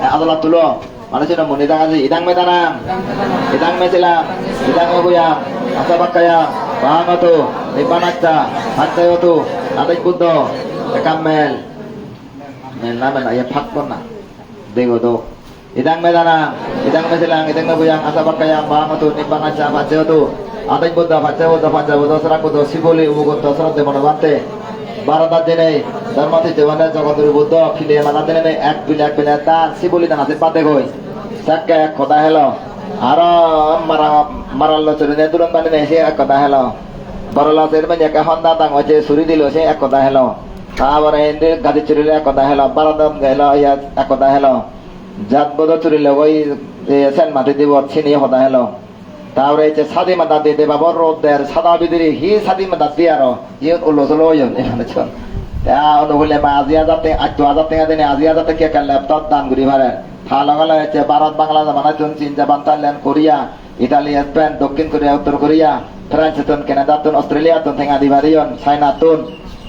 adolat tulo mana sih namun idang aja idang metanam idang mesilam idang obuya asa bakaya pahangatu nipanakta hatsayotu adik buddho kamel mel nama na ya pakpon na dengo do idang medana idang mesilang idang obuya asa bakaya pahangatu nipanakta hatsayotu adik buddho hatsayotu hatsayotu serak buddho sibuli umugunto serak demonobante বারোটার দিনে ধর্মতি জীবনের জগতের বুদ্ধ ফিলে মানা দিনে এক বিলে এক বিলে তার শিবলি দান আছে পাতে গই। সাক্কা এক কথা হেলো। আর মারা মারাল চুরি দুলন বানি সে এক কথা হেলো। বড় লসের মানে একা হন্দা দাং হচ্ছে সুরি দিল, সে এক কথা হেলো। তারপরে হিন্দি গাদি চুরিলে এক কথা হেলো। বারোদাম গেল, ইয়া এক কথা হেলো। জাত বোধ চুরিলে ওই সেন মাটি দিব চিনি কথা হেলো। তারপরে হচ্ছে সাদি মাদা দিয়ে দেবা, বড় দেয় সাদা বিদিরি, হি সাদি মাদা দিয়ে আরও। ইয়ে উল্লো চলো। ইয়ে এখানে মা আজিয়া যাতে আজ হাজার টাকা দিনে আজিয়া যাতে কে ল্যাপটপ দান করি ভারে। থা লগালে হচ্ছে ভারত, বাংলা জামানা চুন Japan, Thailand, Korea Italy Spain, দক্ষিণ কোরিয়া, উত্তর কোরিয়া, ফ্রান্স তুন কানাডা, তুন, অস্ট্রেলিয়া, তুন, থেঙ্গা দিবারিয়ন চাইনা তুন।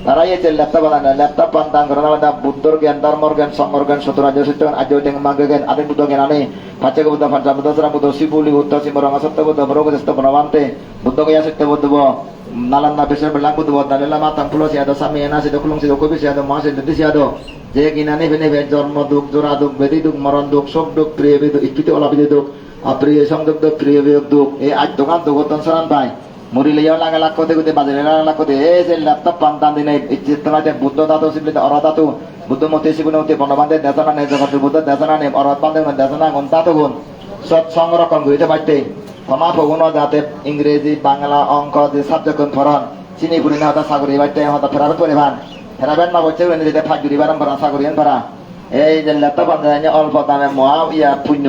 তারা হচ্ছে ল্যাপটপ বানানো ল্যাপটপ পান্তান করে না বুদ্ধর জ্ঞান ধর্মর জ্ঞান সংগর জ্ঞান সতরাজ্য সত্য আজ টেঙ্গ মাগে জ্ঞান আদি বুদ্ধ জ্ঞান আমি পাচক বুদ্ধ পাঞ্চা বুদ্ধ সরা বুদ্ধ শিবুলি বুদ্ধ শিবরঙ্গ সত্য বুদ্ধ বরগ সত্য বনবান্তে বুদ্ধ গয়া সত্য বুদ্ধ নালান্না বিশ্বের বেলাং বুদ্ধ নালিলা মাতাং ফুলো সিয়াদো স্বামী এনা সিদ্ধ কুলুং সিদ্ধ কবি সিয়াদো মহা সিদ্ধ সিয়াদো যে কিনা নেবে নেবে জন্ম দুঃখ জোড়া দুঃখ বেদি দুঃখ মরণ দুঃখ শোক দুঃখ প্রিয় বিদুখ ইচ্ছিত অলাপিত দুঃখ অপ্রিয় সংযোগ দুঃখ প্রিয় বিয়োগ দুঃখ এই আজ দোকান দুগতন সরান পায় মুরিলিয়াও লাগা লাগ কোতে কোতে, বাজারে লাগা লাগ কোতে, এই যে ল্যাপটপ পান্তান দিনে চিত্তনাতে বুদ্ধ দাতু সিবলিতে অর দাতু বুদ্ধ মতে শিবনতে বনবান্ধে দেশনা নে জগত বুদ্ধ দেশনা নে অরত বান্ধে দেশনা গুণ দাতু গুণ। সৎ সংরক্ষণ করিতে পারতে ক্ষমা ভগুন যাতে ইংরেজি বাংলা অঙ্ক যে সাবজেক্ট ফরন চিনি পুরি না হতা সাগরি বাইতে হতা ফেরাবে পরে ভান। ফেরাবেন না বলছে যেতে ফাঁকি বারাম ভরা সাগরিয়ান ভরা এই যে ল্যাপটপ অল্প দামে মহা ইয়া পুণ্য।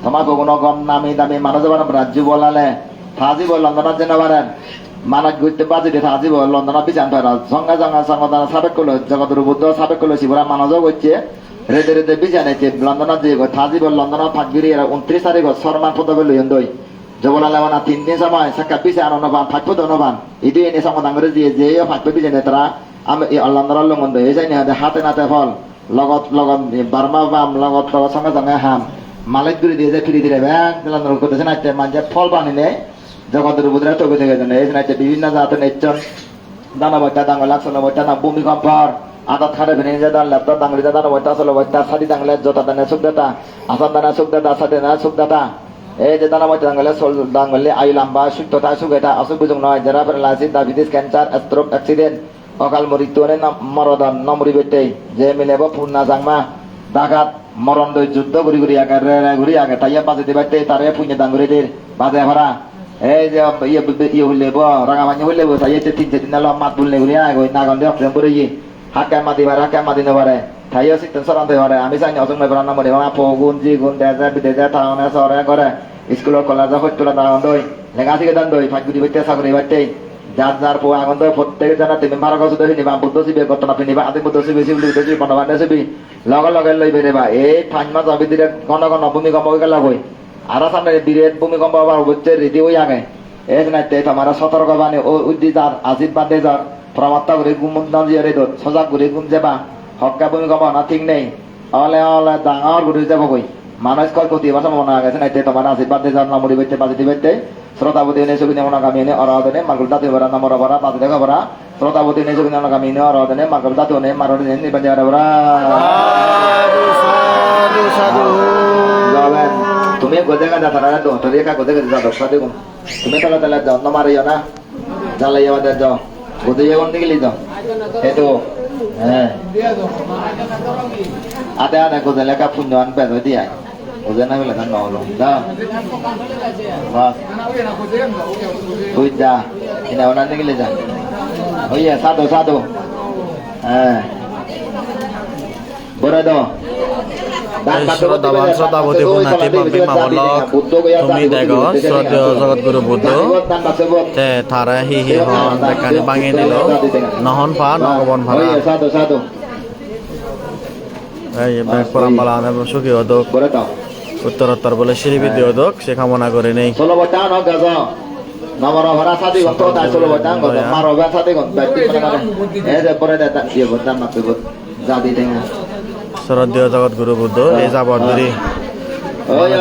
ক্ষমা ভগুন গম নামি দামি মানুষ রাজ্য বলালে। থাকিব লণ্ডনত যেনেবাৰে মানক গুৰুত্ব বাজি দি থাকিব লণ্ডনত বিচান পাৰ জংগা জংগা সংগঠন সাবেক কলো জগতৰ বুদ্ধ সাবেক কলো শিৱৰা মানজ গৈছে রেদে রেদে বিজানেছে লন্ডনত যে থাকিব লন্ডনত ফাঁকবিরি উনত্রিশ তারিখ সরমান পদবে লইন দই। জবলা লেবানা তিন দিন সময় সাক্ষা পিছে আনো নবান ফাঁকবো তো নবান ইদি এনে সমাধান করে দিয়ে যে ফাঁকবে বিজানে তারা। আমি লন্ডনের লঙ্গন দই। যাই না হাতে নাতে ফল। লগত লগত বার্মা বাম, লগত লগত সঙ্গে সঙ্গে হাম। মালিক দূরে দিয়ে যে ফিরি দিলে লন্ডন করতেছে না মানে ফল বানিলে। জগতের বুদ্রা তবে থেকে দেন এই নাইতে বিভিন্ন জাতের নেচন দানা বইটা দাঙ্গ লাগছিল বইটা না ভূমিকম্পর আদাত খারে ভেনে যে দান, ল্যাপটপ দাঙ্গলি দানা বইটা আসলে বইটা সাদি দাঙ্গলে জটা দানা সুখ দাতা, আসাদ দানা, সুখ দাতা সাদে দানা, সুখ দাতা। এই যে দানা বইটা দাঙ্গলে সোল দাঙ্গলে আয়ু লাম্বা সুস্থতা সুখ এটা, অসুখ বুঝুক নয়, যারা paralysis diabetes cancer stroke accident অকাল মৃত্যু নে মরদন নমরি বেটে, যে মিলেব পূর্ণা জাংমা। ডাকাত, মরণ যুদ্ধ ঘুরি ঘুরি আগে ঘুরি আগে, তাইয়া বাজে দিবাইতে তারে পুণ্য দাঙ্গুরি দের বাজে ভরা। এই যে ইয়ে ইয়ে হইলে ব রাঙামানি হইলে ব তাই যে তিন দিন নালো মাত বললে গুলি আগে নাগন দিয়ে অক্সিজেন পরে গিয়ে হাক্কা মাতি পারে হাক্কা মাতি নে পারে তাইও সিস্টেম সরান্তে পারে আমি চাই অসং মেবর নাম মনে মা পগুন জি গুণ দেজা বিদেজা টাউনে সরে করে স্কুল কলেজ হইতুলা দাঁড়ান দই লেখা থেকে দান দই ফাঁকি বাইতে চাকরি বাইতে যার যার পো আগুন দই প্রত্যেক জানা তুমি বারো গছ দই নিবা বুদ্ধ শিবে ঘটনা পিনিবা আদি বুদ্ধ শিবে শিবলি বুদ্ধ মাছ অবি ঘন ঘন ভূমিকম্প হয়ে হয়ে আগে। এই নাইতে তোমার সতর্ক বাণী ও উদ্দি যার আজিব বাদে যার প্রমাত্তা করে গুম নজিয়ারে দত, সজাগ করে গুম যাবা হক্কা ভূমিকম্প না ঠিক নেই। অলে অলে ডাঙর ঘুরে যাব কই? মানুষ কয় ক্ষতি বাসা মনে গেছে নাইতে তোমার আজিব বাদে যার নামরি বাইতে বাজি দিবাইতে শ্রোতাবতী এনে সুবিধা মনোগামী এনে অরাধনে মার্গুল দাতু বরা নামর বরা বাজি দেখা বরা শ্রোতাবতী এনে সুবিধা মনোগামী এনে অরাধনে মার্গুল দাতু এনে মারণ এনে যারা বরা সাধু সাধু। তুমি গোজে গাজা তারা তো রেখা গোজে গাজা দাও সাথে কোন তুমি তাহলে তাহলে যাও না মারিও না। জ্বালাই আমাদের যাও, গোজে কোন দিকে যাও। এই তো হ্যাঁ আদে আদে, গোজে লেখা পুণ্য আনবে তো দিয়ে। গোজে না বলে না হলো যা। বাস তুই যা এনে ওনার দিকে যা। ওইয়া সাধু সাধু হ্যাঁ বড় দাও উত্তরোত্তর বলে শ্রীবৃদ্ধি অদক সে কামনা করে নেই যে পরে শ্রদ্ধেয় জগৎ গুরু বুদ্ধ এই যাবত ধরে Oh lah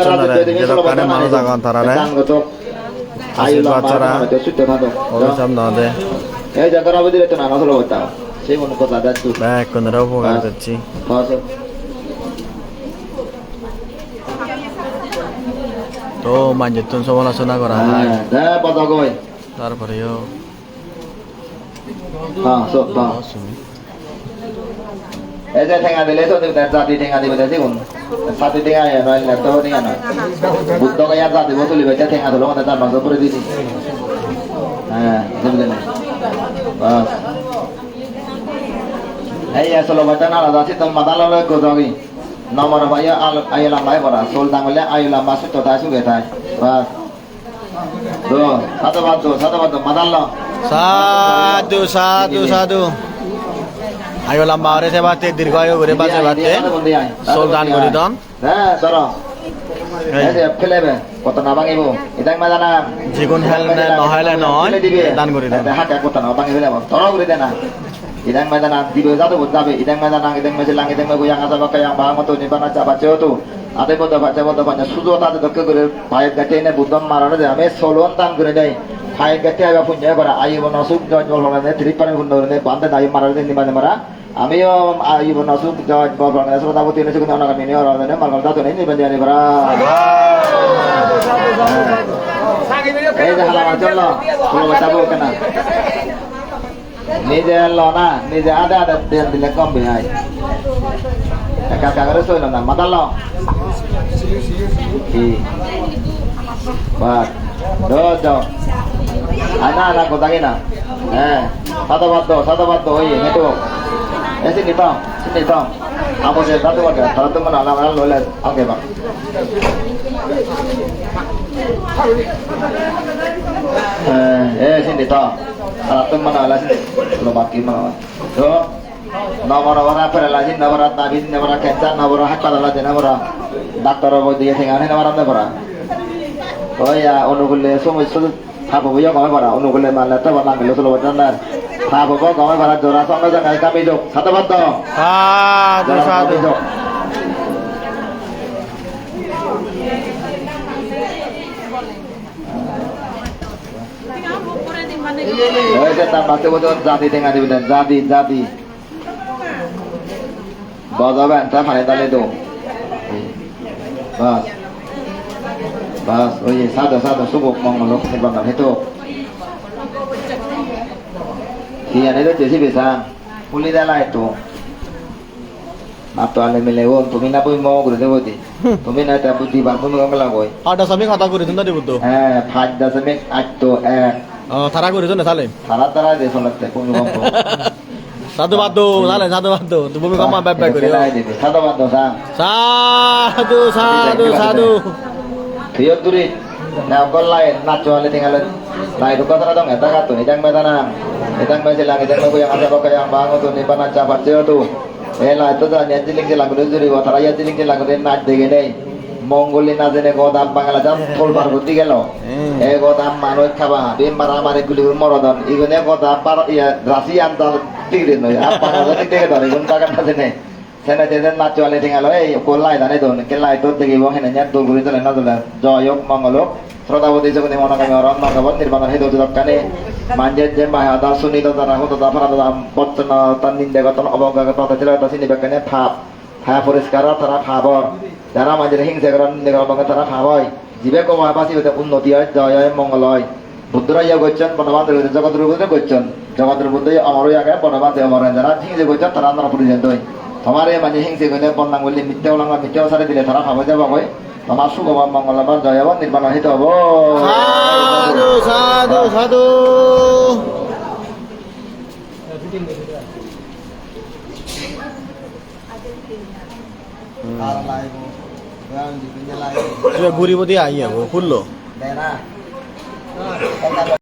bacara. cara itu sudah tahu. অভিশাপ না দে Eh কোনরা উপকার দিচ্ছি তো মাঞ্জিতুন সমালোচনা করা হয় Ah. তারপরেও Ha, Eh pun. Satu tengah ya, noel laptop tengah noel. Buddha kaya jadi betul lebih baca tengah tu, orang tak masuk pun di sini. Ah, itu betul. Bas. Eh ya, solo baca nala dah situ madal lalu kau tahu. Nomor apa ya? Ayo lama ya para. Sol tanggal ayo lama masuk tu tahu. Bas. Tuh, satu batu, satu batu, madal lah. সাধু সাধু সাধু আয়ো লম্বা হরে সে বাতে দীর্ঘায়ু করে বাঁচে বাতে সুলতান করে দন হ্যাঁ ধরো এই। যে ফেলেবে কত না ভাঙিব। ইদাং মাজা না যিকোন হেলনে নহলে নহয় দান দেন করে দে না ইদাং মাজা না দিবে যাতো যাবে ইদাং মাজা না ইদাং মাঝে লাং ইদাং মাগু yang asa pakai yang bahang tu ni pana caba ceo tu ade bodo baca bodo banyak sudu ta de dokke করে পায়ের গাতে নে বুদ্ধম মারানো যে আমি সলন দান করে দেই পায়ের গাতে আইবা পুঞ্জা করা। আইব নসুক জয় বল হলে ত্রি পারে হুন্ড নে বান্দে দাই মারা দেন নিবানে মারা। আমিও আইব নসুক জয় বল হলে শ্রোতাবতী নে সুকুন অনাগামী নে অরনে নে মারগাল দাতো নে নিবানে জানি মারা এই যে হালা চল কোনো বাঁচাবো কেনা নিজে ল না নিজে আধা আধা দেন দিলে কম বেহাই একা একা করে শৈল না মাতাল কি বাদ দো দো আনা আনা কোথাকে না হ্যাঁ সাদা বাদ দো সাদা বাদ দো ওই হেঁটো এসে নিতাম নিতাম আমাদের দাদু বাটা তারা তো মনে আলাম আলাম লইলে আগে বা eh sini toh salah tuh mana lah sini lo baki mana tuh nomor orang apa lah sini nomor nabi nomor kencan nomor hak pada lah nomor dokter apa dia tinggal ini nomor apa berapa oh ya অনুকূলে সময় শুধু খাব বুঝো কমে পারা অনুকূলে মারলে তো বানা গেল চলো বাদ দাও সাধু সাধু। ওই যে তার বাচ্চা বলতে জাতি টেঙা দিবেন জাতি জাতি। বজাবেন তা ফানে তালে তো। বাস বাস ওই সাদা সাদা শুভ মঙ্গল নির্বাণ হেতু Iya, itu jadi bisa. Puli dah lah itu. Atau ale melewo, তুমি না বই মগ করে দেবো দি তুমি না এটা বুদ্ধি বার তুমি কম লাগো আটা সামি কথা করে দিন দাদি বুদ্ধ হ্যাঁ ফাইভ দশমিক আট তো এক তারা করে দিন তাহলে সারা তারা দেশ লাগতে তুমি কম সাধু বাদ তাহলে সাধু বাদ তুমি ভূমি কমা ব্যাপ ব্যাপ করে সাদা বাদ সাধু সাধু সাধু Tiyo duri na ko lain na chole tinggalan lai ko tara dong eta ka to idang medana idang me silang idang me ko yang ada ko yang bango to ni pana chapa cheo tu e la to da nya jiling jilang ko duri wa tara ya jiling jilang ko na dege nei Mangli না জেনে গদাম বাংলা যা থলবার বুদ্ধি গেল এ গদাম মানুষ খাবা বিম মারা মারে গুলি মরদন ইগুনে গদাম পার ইয়া রাশি আনতাল টিগরে নয় আপ পানা টিকে ধরে গুন টাকা না জেনে সেনা যেদিন নাচ চলে ঠিক গেল এই কোলাই দানে দোন কেলাই তোর দেখি বং হেনে ন্যাত দোল ঘুরি চলে না জয় হোক মঙ্গল হোক শ্রদ্ধাবতী জগতি মনকামী অরণ নগবত নির্বাণ হেতু দক্কানে। মাঞ্জের যে মায়া দা সুনীল দানা হুত দা ফরা দা বচ্চন তান নিন্দে গতন অবজ্ঞা কথা ছিল তা সিনি বেকানে ভাব হ্যাঁ পরিষ্কার তারা ভাবর যারা মাঝে হিংসা করেন নিন্দে করেন তারা ভাবয় জীবে কমা বাসি হতে উন্নতি হয়, জয় হয়, মঙ্গল হয়। বুদ্ধরা ইয়া করছেন বনবাদ জগতের বুদ্ধ করছেন জগতের বুদ্ধ অমর আগে বনবাদ অমর যারা হিংসা করছেন তারা আমরা পরিচিত হয় তোমার মানে হিংসে গলে বন্যাং বললে মিথ্যে মিথ্যে সারে দিলে তারা খাব যাব কই তোমার শুভ মঙ্গলবার দয়াবান হব নির্বাণ হিত হব সাধু সাধু সাধু ঘুরিব দিয়ে আই ফুললো